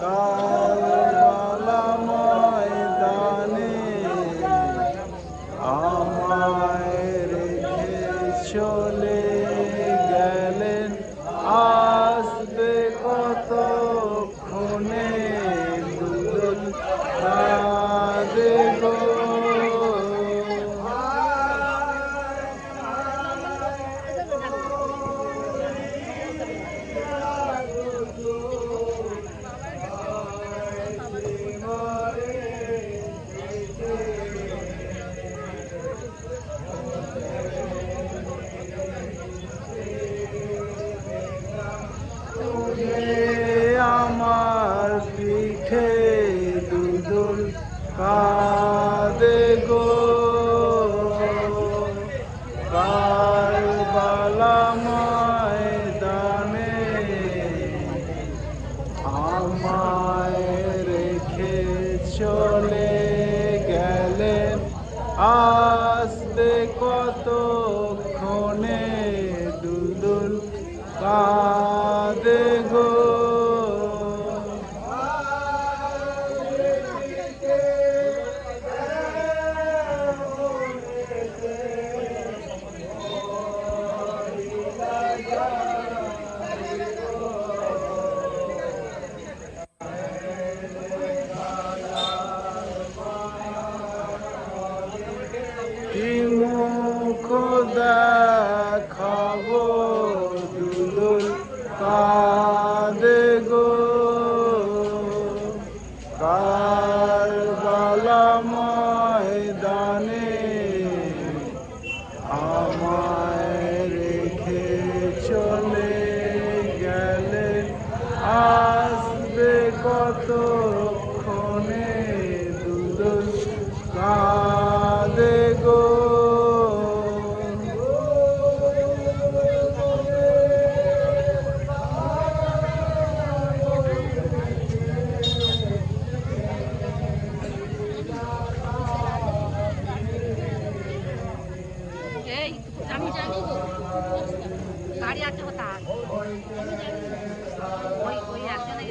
কাল ময়দানে। আ আমার পিঠে দুদুল কাঁদে গো। বালামায় ময়দানে আমায় রেখে চলে গেলেন আসতে কতক্ষণে দুদুল কা কারবালা ময়দানে আমায় রেখে চলে গেলে আসবে কত গাড়ি আছে হতা ওই ওই একজনের